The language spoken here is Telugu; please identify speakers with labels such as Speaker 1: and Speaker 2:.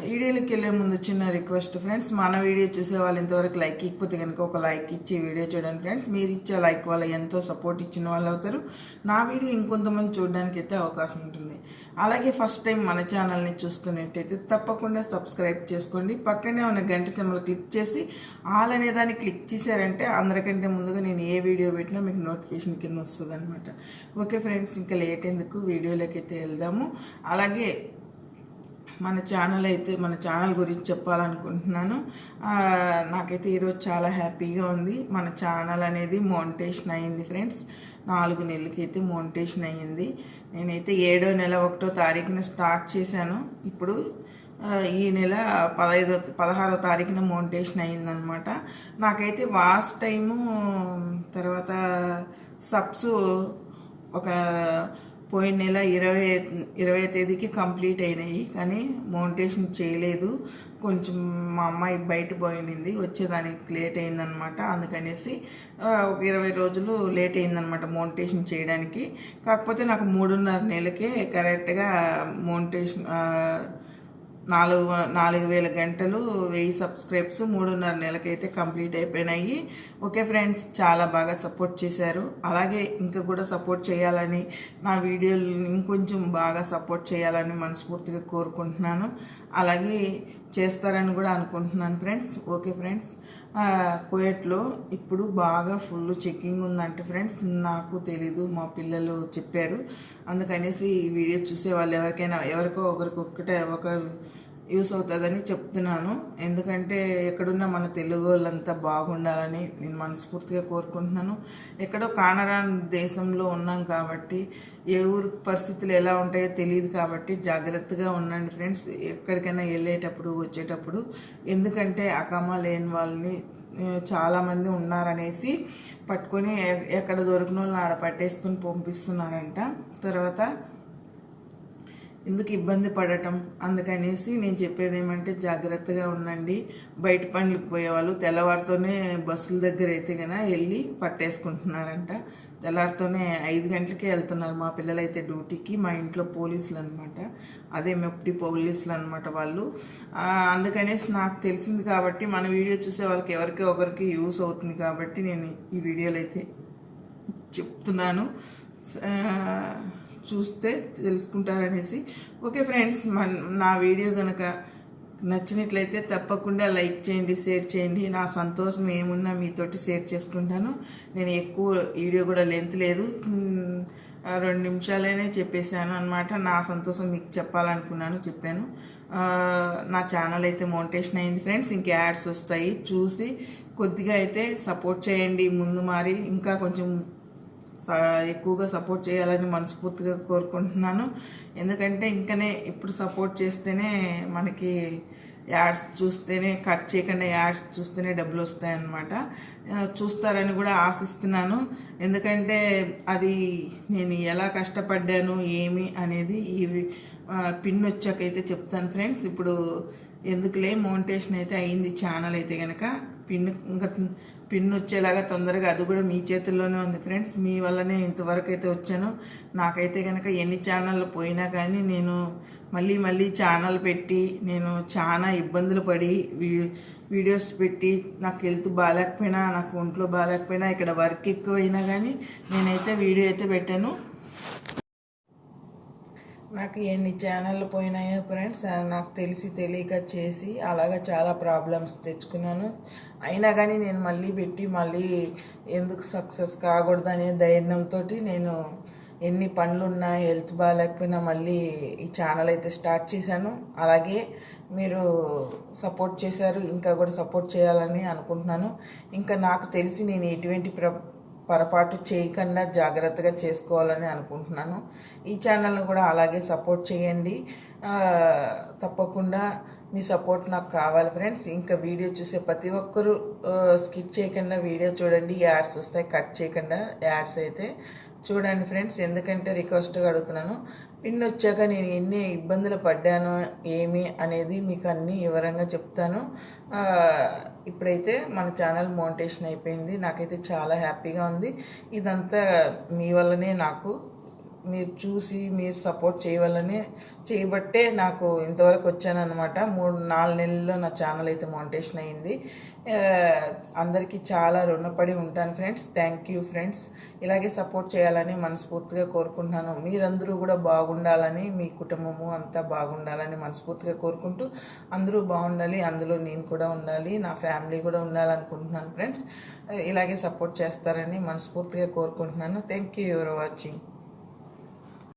Speaker 1: వీడియోలోకి వెళ్ళే ముందు చిన్న రిక్వెస్ట్ ఫ్రెండ్స్. మన వీడియో చూసే వాళ్ళు ఇంతవరకు లైక్ ఇకపోతే కనుక ఒక లైక్ ఇచ్చి వీడియో చూడండి ఫ్రెండ్స్. మీరు ఇచ్చే లైక్ వల్ల ఎంతో సపోర్ట్ ఇచ్చిన వాళ్ళు అవుతారు. నా వీడియో ఇంకొంతమంది చూడడానికి అయితే అవకాశం ఉంటుంది. అలాగే ఫస్ట్ టైం మన ఛానల్ని చూస్తున్నట్టయితే తప్పకుండా సబ్స్క్రైబ్ చేసుకోండి. పక్కనే ఉన్న గంట సింబల్ క్లిక్ చేసి ఆల్ అనే దాన్ని క్లిక్ చేశారంటే అందరికంటే ముందుగా నేను ఏ వీడియో పెట్టినా మీకు నోటిఫికేషన్ కింద వస్తుంది అనమాట ఓకే ఫ్రెండ్స్. ఇంకా లేట్ ఎందుకు? వీడియోలోకి అయితే వెళ్దాము. అలాగే మన ఛానల్ అయితే మన ఛానల్ గురించి చెప్పాలనుకుంటున్నాను. నాకైతే ఈరోజు చాలా హ్యాపీగా ఉంది. మన ఛానల్ అనేది మోనిటేషన్ అయ్యింది ఫ్రెండ్స్ నాలుగు నెలలకైతే మోనిటేషన్ అయ్యింది. నేనైతే ఏడో నెల ఒకటో తారీఖున స్టార్ట్ చేశాను. ఇప్పుడు ఈ నెల పదహైదో పదహారో తారీఖున మోనిటేషన్ అయ్యిందనమాట నాకైతే వాస్ట్ టైము తర్వాత సబ్స్ ఒక పోయిన నెల ఇరవై ఇరవై తేదీకి కంప్లీట్ అయినాయి కానీ మౌంటేషన్ చేయలేదు. కొంచెం మా అమ్మాయి బయట పోయింది వచ్చేదానికి లేట్ అయిందనమాట. అందుకనేసి ఒక ఇరవై రోజులు లేట్ అయిందనమాట మౌంటేషన్ చేయడానికి. కాకపోతే నాకు మూడున్నర నెలకే కరెక్ట్గా మౌంటేషన్ నాలుగు నాలుగు వేల గంటలు వెయ్యి సబ్స్క్రైబ్స్ మూడున్నర నెలకైతే కంప్లీట్ అయిపోయినాయి. ఓకే ఫ్రెండ్స్ చాలా బాగా సపోర్ట్ చేశారు. అలాగే ఇంకా కూడా సపోర్ట్ చేయాలని నా వీడియోలు ఇంకొంచెం బాగా సపోర్ట్ చేయాలని మనస్ఫూర్తిగా కోరుకుంటున్నాను. అలాగే చేస్తారని కూడా అనుకుంటున్నాను ఫ్రెండ్స్. Okay friends. కోయట్లో ఇప్పుడు బాగా ఫుల్ చెకింగ్ ఉందంటే ఫ్రెండ్స్ నాకు తెలీదు మా పిల్లలు చెప్పారు. అందుకనేసి ఈ వీడియో చూసే వాళ్ళు ఎవరికైనా ఎవరికో ఒకరికి ఒక్కటే ఒక యూస్ అవుతుందని చెప్తున్నాను. ఎందుకంటే ఎక్కడున్నా మన తెలుగు వాళ్ళంతా బాగుండాలని నేను మనస్ఫూర్తిగా కోరుకుంటున్నాను. ఎక్కడో కానరాని దేశంలో ఉన్నాం కాబట్టి ఏ ఊరు పరిస్థితులు ఎలా ఉంటాయో తెలియదు కాబట్టి జాగ్రత్తగా ఉండండి ఫ్రెండ్స్. ఎక్కడికైనా వెళ్ళేటప్పుడు వచ్చేటప్పుడు ఎందుకంటే అకమా లేని వాళ్ళని చాలామంది ఉన్నారనేసి పట్టుకొని ఎక్కడ దొరికిన వాళ్ళని ఆడ పట్టేసుకుని పంపిస్తున్నారంట. తర్వాత ఎందుకు ఇబ్బంది పడటం అందుకనేసి నేను చెప్పేది ఏమంటే జాగ్రత్తగా ఉండండి. బయట పనులకు పోయేవాళ్ళు తెల్లవారితోనే బస్సుల దగ్గర అయితే కనుక వెళ్ళి పట్టేసుకుంటున్నారంట. తెల్లవారితోనే ఐదు గంటలకే వెళ్తున్నారు మా పిల్లలైతే డ్యూటీకి మా ఇంట్లో పోలీసులు అనమాట అదే మెప్టి పోలీసులు అనమాట వాళ్ళు. అందుకనేసి నాకు తెలిసింది కాబట్టి మన వీడియో చూసే వాళ్ళకి ఎవరికి ఒకరికి యూస్ అవుతుంది కాబట్టి నేను ఈ వీడియోలో అయితే చెప్తున్నాను చూస్తే తెలుసుకుంటారనేసి. ఓకే ఫ్రెండ్స్ మన నా వీడియో కనుక నచ్చినట్లయితే తప్పకుండా లైక్ చేయండి షేర్ చేయండి. నా సంతోషం ఏమున్నా మీతోటి షేర్ చేసుకుంటాను. నేను ఎక్కువ వీడియో కూడా లెంత్ లేదు. రెండు నిమిషాలనే చెప్పేశాను అనమాట నా సంతోషం మీకు చెప్పాలనుకున్నాను చెప్పాను. నా ఛానల్ అయితే మోనిటేషన్ అయింది ఫ్రెండ్స్. ఇంక యాడ్స్ వస్తాయి. చూసి కొద్దిగా అయితే సపోర్ట్ చేయండి ముందు మారి. ఇంకా కొంచెం ఎక్కువగా సపోర్ట్ చేయాలని మనస్ఫూర్తిగా కోరుకుంటున్నాను. ఎందుకంటే ఇంకనే ఇప్పుడు సపోర్ట్ చేస్తేనే మనకి యాడ్స్ చూస్తేనే కట్ చేయకుండా యాడ్స్ చూస్తేనే డబ్బులు వస్తాయన్నమాట. చూస్తారని కూడా ఆశిస్తున్నాను. ఎందుకంటే అది నేను ఎలా కష్టపడ్డాను ఏమి అనేది ఈ పిన్ వచ్చాకైతే చెప్తాను ఫ్రెండ్స్. ఇప్పుడు ఎందుకులే మౌంటేషన్ అయితే అయింది ఛానల్ అయితే కనుక పిన్ ఇంకా పిన్ వచ్చేలాగా తొందరగా అది కూడా మీ చేతుల్లోనే ఉంది ఫ్రెండ్స్. మీ వల్లనే ఇంతవరకు అయితే వచ్చాను. నాకైతే కనుక ఎన్ని ఛానళ్ళు పోయినా కానీ నేను మళ్ళీ మళ్ళీ ఛానల్ పెట్టి నేను చాలా ఇబ్బందులు పడి వీడియోస్ పెట్టి నాకు హెల్త్ బాగాలేకపోయినా నాకు ఒంట్లో బాగాలేకపోయినా ఇక్కడ వర్క్ ఎక్కువైనా కానీ నేనైతే వీడియో అయితే పెట్టాను. నాకు ఎన్ని ఛానళ్ళు పోయినాయో ఫ్రెండ్స్ నాకు తెలిసి తెలియక చేసి అలాగా చాలా ప్రాబ్లమ్స్ తెచ్చుకున్నాను. అయినా కానీ నేను మళ్ళీ పెట్టి మళ్ళీ ఎందుకు సక్సెస్ కాకూడదనే ధైర్యంతో నేను ఎన్ని పనులున్నా హెల్త్ బాగాలేకపోయినా మళ్ళీ ఈ ఛానల్ అయితే స్టార్ట్ చేశాను. అలాగే మీరు సపోర్ట్ చేశారు ఇంకా కూడా సపోర్ట్ చేయాలని అనుకుంటున్నాను. ఇంకా నాకు తెలిసి నేను ఎటువంటి ప్ర పొరపాటు చేయకుండా జాగ్రత్తగా చేసుకోవాలని అనుకుంటున్నాను. ఈ ఛానల్ని కూడా అలాగే సపోర్ట్ చేయండి. తప్పకుండా మీ సపోర్ట్ నాకు కావాలి ఫ్రెండ్స్. ఇంకా వీడియో చూసే ప్రతి ఒక్కరూ స్కిప్ చేయకుండా వీడియో చూడండి. యాడ్స్ వస్తాయి కట్ చేయకుండా యాడ్స్ అయితే చూడండి ఫ్రెండ్స్ ఎందుకంటే రిక్వెస్ట్గా అడుగుతున్నాను. పిన్ వచ్చాక నేను ఎన్ని ఇబ్బందులు పడ్డాను ఏమి అనేది మీకు అన్ని వివరంగా చెప్తాను. ఇప్పుడైతే మన ఛానల్ మోనిటేషన్ అయిపోయింది. నాకైతే చాలా హ్యాపీగా ఉంది. ఇదంతా మీ వల్లనే నాకు మీరు చూసి మీరు సపోర్ట్ చేయవాలని చేయబట్టే నాకు ఇంతవరకు వచ్చానమాట మూడు నాలుగు నెలల్లో నా ఛానల్ అయితే మౌంటేషన్ అయింది. అందరికీ చాలా రుణపడి ఉంటాను ఫ్రెండ్స్ థ్యాంక్ యూ ఫ్రెండ్స్ ఇలాగే సపోర్ట్ చేయాలని మనస్ఫూర్తిగా కోరుకుంటున్నాను. మీరందరూ కూడా బాగుండాలని మీ కుటుంబము అంతా బాగుండాలని మనస్ఫూర్తిగా కోరుకుంటూ అందరూ బాగుండాలి. అందులో నేను కూడా ఉండాలి. నా ఫ్యామిలీ కూడా ఉండాలనుకుంటున్నాను ఫ్రెండ్స్ ఇలాగే సపోర్ట్ చేస్తారని మనస్ఫూర్తిగా కోరుకుంటున్నాను. Thank you ever watching